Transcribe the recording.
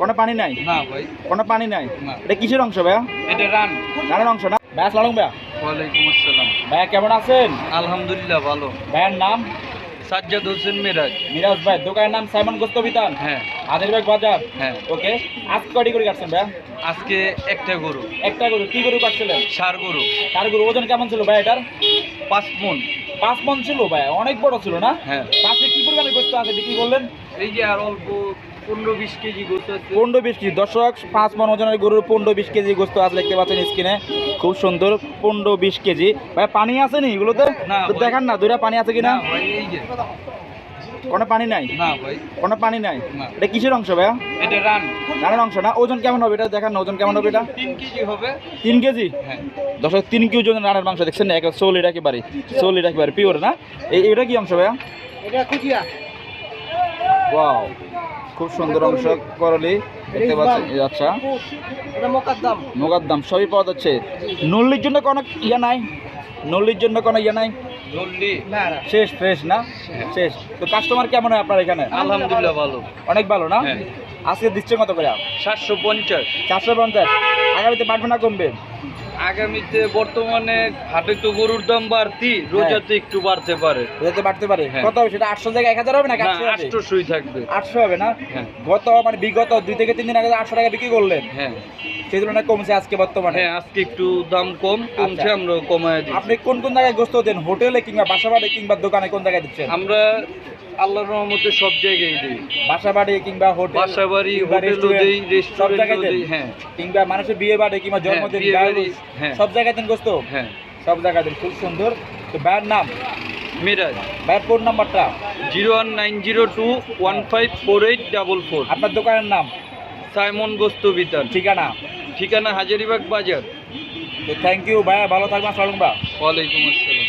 কোনো পানি নাই? না ভাই। কোনো পানি নাই? এটা কিসের অংশ ভাইয়া? এটা রান। রানের অংশ না? ভাইয়া সালাম ভাইয়া। ওয়ালাইকুম আসসালাম। ভাইয়া কেমন আছেন? আলহামদুলিল্লাহ ভালো। ভাইয়ের নাম? সাজ্জাদ হোসেন মিরাজ। মিরাজ ভাই দোকানের নাম সাইমন গোস্ত বিতান হ্যাঁ হাজারিবাগ বাজার? হ্যাঁ। ওকে। আজকে কয়টি করে কাটছেন ভাইয়া? আজকে একটা গরু। একটা গরু। কি গরু কাটছিলেন? সার গরু। তার গরু ওজন কেমন ছিল ভাই এটার? পাঁচ মন। পাঁচ মন ছিল ভাই অনেক বড় ছিল না? হ্যাঁ। পাশে কি পরিমাণে গোস্ত আছে বিক্রি করলেন? এই যে আর অল্প পনেরো বিশ কেজি গোস্ত আছে। পনেরো বিশ কেজি। দর্শক পাঁচ মন ওজনের গরুর পনেরো বিশ কেজি গোস্ত আছে দেখতে পাচ্ছেন স্কিনে খুব সুন্দর পনেরো বিশ কেজি। ভাই পানি আছে নি এগুলোতে? দেখেন দেখান না দুটা পানি আছে কিনা? এই যে। কোনো পানি নাই? না ভাই। কোনো পানি নাই? এটা কিসের অংশ ভাইয়া? এটা রান। রানের অংশ না? ওজন কেমন হবে এটা দেখান ওজন কেমন হবে এটা? তিন কেজি হবে। তিন কেজি? হ্যাঁ। দর্শক তিন কেজি ওজন রানের মাংস দেখছেন না? সোল এটা একেবারে সোল এটা একেবারে পিওর না? এটা কি অংশ ভাইয়া? এটা ওয়াও খুব সুন্দর অংশ করলি দেখতে পাচ্ছেন? আচ্ছা। এটা মোকাদ্দাম দাম। সবই পাওয়া যাচ্ছে। নল্লির জন্য কোনো ইয়া নাই? নল্লির জন্য কোনো ইয়ে নাই? নল্লি। শেষ ফ্রেশ না? শেষ। তো কাস্টমার কেমন হয় আপনার এখানে? আলহামদুলিল্লাহ ভালো। অনেক ভালো না? হ্যাঁ। আজকে দিচ্ছে কত করে সাতশো পঞ্চাশ। চারশো পঞ্চাশ। আগামীতে বাড়বে না কমবে? আগামীতে বর্তমানে হাটে তো গরুর দাম বাড়তি রোজাতে একটু বাড়তে পারে। যেতে বাড়তে পারে? হ্যাঁ। কত হবে সেটা? আটশো জায়গায় এক হাজার হবে না আটশো হবে? থাকবে। আটশো হবে না? হ্যাঁ। গত মানে বিগত দুই থেকে তিন দিন আগে আটশো টাকা বিক্রি করলেন। হ্যাঁ। সেই তুলনায় কমছে আজকে বর্তমানে? হ্যাঁ আজকে একটু দাম কম কমছে আচ্ছা। আমরা কমায় দিই আপনি কোন কোন জায়গায় গোস্ত দেন? হোটেলে কিংবা বাসা বাড়ি কিংবা দোকানে কোন জায়গায় দিচ্ছেন? আমরা আল্লাহর রহমতে সব জায়গায় দিই। বাসা বাড়ি কিংবা হোটেল বাসা বাড়ি কিংবা হোটেলও দিই সব জায়গায় দিই হ্যাঁ। কিংবা মানুষের বিয়ে বাড়ি কিংবা জন্মদিন বাড়ি, হলুদ, হ্যাঁ। সব জায়গায় দেন গোস্ত? হ্যাঁ। সব জায়গায় দেন খুব সুন্দর। তো ভাইয়ের নাম? মিরাজ। ভাইয়ের ফোন নাম্বারটা? Zero one nine zero two one five four eight double four. আপনার দোকানের নাম? সাইমন গোস্ত বিতান ঠিকানা? ঠিকানা হাজারিবাগ বাজার। তো থ্যাংক ইউ ভাইয়া ভালো থাকবেন সরুন বা ওয়ালাইকুম আসসালাম।